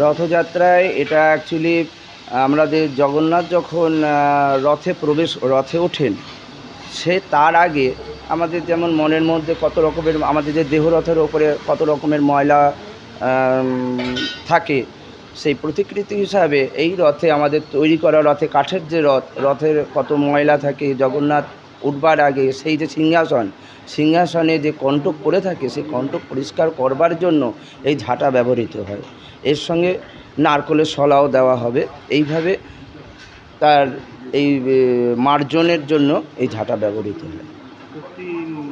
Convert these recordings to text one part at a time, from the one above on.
রথযাত্রায় এটা অ্যাকচুয়ালি আমাদের জগন্নাথ যখন রথে প্রবেশ, রথে ওঠেন, সে তার আগে আমাদের যেমন মনের মধ্যে কত রকমের, আমাদের যে দেহরথের ওপরে কত রকমের ময়লা থাকে, সেই প্রতিকৃতি হিসাবে এই রথে আমাদের তৈরি করা রথে কাঠের যে রথ, রথের কত ময়লা থাকে, জগন্নাথ উঠবার আগে সেই যে সিংহাসন সিংহাসনে যে কণ্টক পড়ে থাকে সেই কণ্টক পরিষ্কার করবার জন্য এই ঝাঁটা ব্যবহৃত হয়। এর সঙ্গে নারকলের শলাও দেওয়া হবে। এইভাবে তার এই মার্জনের জন্য এই ঝাঁটা ব্যবহৃত হয়।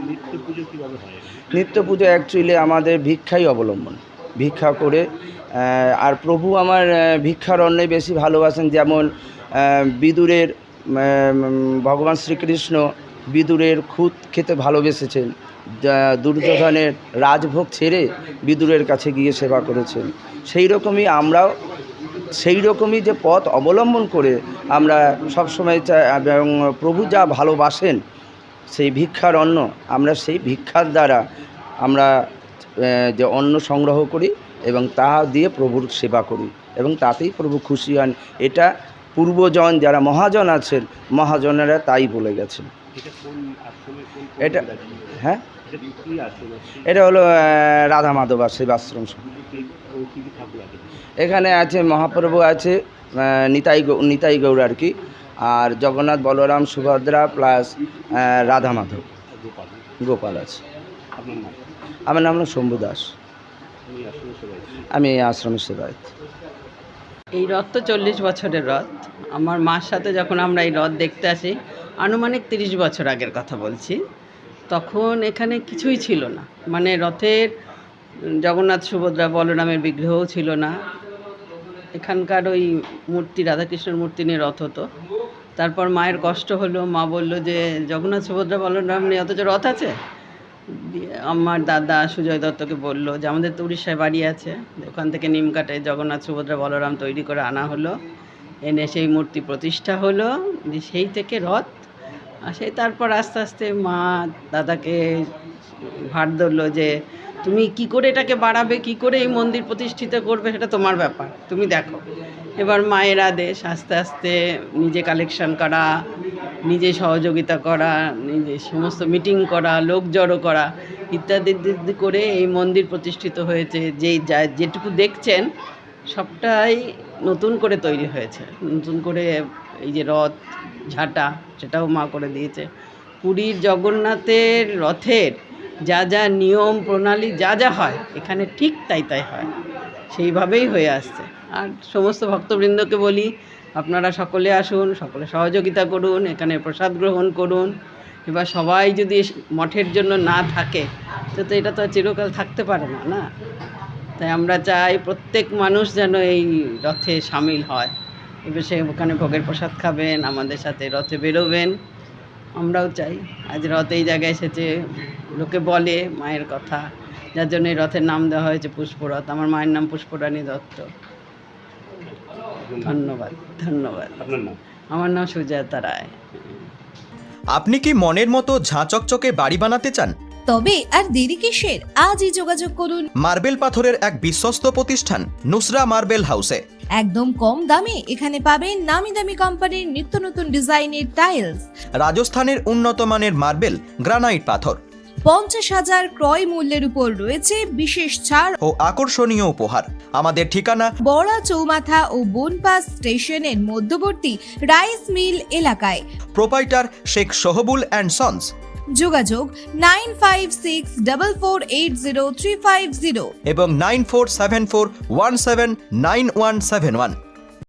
নিত্য পুজো কীভাবে হয়? নিত্য পুজো অ্যাকচুয়ালি আমাদের ভিক্ষাই অবলম্বন। ভিক্ষা করে আর প্রভু আমার ভিক্ষার অন্যে বেশি ভালোবাসেন যেমন বিদুরের ভগবান শ্রীকৃষ্ণ বিদুরের খুঁত খেতে ভালোবেসেছেন। দুর্যোধনের রাজভোগ ছেড়ে বিদুরের কাছে গিয়ে সেবা করেছেন। সেই রকমই আমরাও, সেই রকমই যে পথ অবলম্বন করে আমরা সবসময় এবং প্রভু যা ভালোবাসেন, সেই ভিক্ষার অন্ন আমরা সেই ভিক্ষার দ্বারা আমরা যে অন্ন সংগ্রহ করি এবং তা দিয়ে প্রভুর সেবা করি এবং তাতেই প্রভু খুশি হন। এটা পূর্বজন যারা মহাজন আছেন মহাজনেরা তাই বলে গেছেন। এটা আশ্রমে? হ্যাঁ? এটা আশ্রম হলো রাধা মাধব আছে? এখানে আছে মহাপ্রভু আছে নিতাই গৌ- নিতাই গৌড় আর কি আর জগন্নাথ বলরাম সুভদ্রা প্লাস রাধা মাধব। গোপাল। আছে। আমার নাম হলো শম্ভু দাস। আমি আশ্রমে আশ্রমের সেবায়ত। এই রথ তো চল্লিশ বছরের রথ। আমার মার সাথে যখন আমরা এই রথ দেখতে আসি, আনুমানিক তিরিশ বছর আগের কথা বলছি। তখন এখানে কিছুই ছিল না। মানে রথের জগন্নাথ সুভদ্রা, বলরামের বিগ্রহও ছিল না। এখানকার ওই মূর্তি, রাধাকৃষ্ণের মূর্তি নিয়ে রথ হতো। তারপর মায়ের কষ্ট হলো। মা বলল যে, জগন্নাথ সুভদ্রা, বলরাম নিয়ে অথচ রথ আছে? আমার দাদা সুজয় দত্তকে বলল যে, আমাদের তো উড়িষ্যায় বাড়ি আছে। ওখান থেকে নিমকাটে জগন্নাথ, সুভদ্রা, বলরাম তৈরি করে আনা হলো। এনে সেই মূর্তি প্রতিষ্ঠা হলো। সেই থেকে রথ। আর সেই তারপর আস্তে আস্তে মা দাদাকে ভার ধরলো যে, তুমি কি করে এটাকে বাড়াবে? কি করে এই মন্দির প্রতিষ্ঠিত করবে? সেটা তোমার ব্যাপার। তুমি দেখো। এবার মায়ের আদেশ, আস্তে আস্তে নিজে কালেকশন করা নিজে সহযোগিতা করা, নিজে সমস্ত মিটিং করা, লোক জড়ো করা, ইত্যাদি করে এই মন্দির প্রতিষ্ঠিত হয়েছে। যেই যা, যেটুকু দেখছেন, সবটাই নতুন করে তৈরি হয়েছে। নতুন করে এই যে রথ, ঝাঁটা, সেটাও মা করে দিয়েছে। পুরীর জগন্নাথের রথের যা যা নিয়ম, প্রণালী যা যা হয়, এখানে ঠিক তাই তাই হয়। সেইভাবেই হয়ে আসছে। আর সমস্ত ভক্তবৃন্দকে বলি আপনারা সকলে আসুন, সকলে সহযোগিতা করুন, এখানে প্রসাদ গ্রহণ করুন। এবার সবাই যদি মঠের জন্য না থাকে, তো তো এটা তো চিরকাল থাকতে পারে না না? তাই আমরা চাই প্রত্যেক মানুষ যেন এই রথে সামিল হয়। এবার সে ওখানে ভোগের প্রসাদ খাবেন, আমাদের সাথে রথে বেরোবেন। আমরাও চাই, আজ রথ এই জায়গায় এসেছে, লোকে বলে মায়ের কথা। যার জন্য এই রথের নাম দেওয়া হয়েছে পুষ্পরথ, আমার মায়ের নাম পুষ্পরানী দত্ত। ধন্যবাদ ধন্যবাদ। আমার নাম সুজাতা রায়। আপনি কি মনের মতো ঝাঁচকচকে বাড়ি বানাতে চান? তবে আর দেরি কিসের? আজই যোগাযোগ করুন। মার্বেল পাথরের এক বিশ্বস্ত প্রতিষ্ঠান নুসরা মার্বেল হাউসে। একদম কম দামে এখানে পাবেন নামি দামি কোম্পানির নিত্য নতুন ডিজাইনের টাইলস। রাজস্থানের উন্নত মানের মার্বেল গ্রানাইট পাথর। পঞ্চাশ হাজার ক্রয় মূল্যের উপর রয়েছে বিশেষ ছাড় ও আকর্ষণীয় উপহার। আমাদের ঠিকানা? বড়া চৌমাথা ও বনপাস স্টেশনের মধ্যবর্তী রাইস মিল এলাকায়। Proprietor Sheikh Sohbul and sons. যোগাযোগ nine five six double four eight zero three five zero. এবং nine four seven four one seven nine one seven one.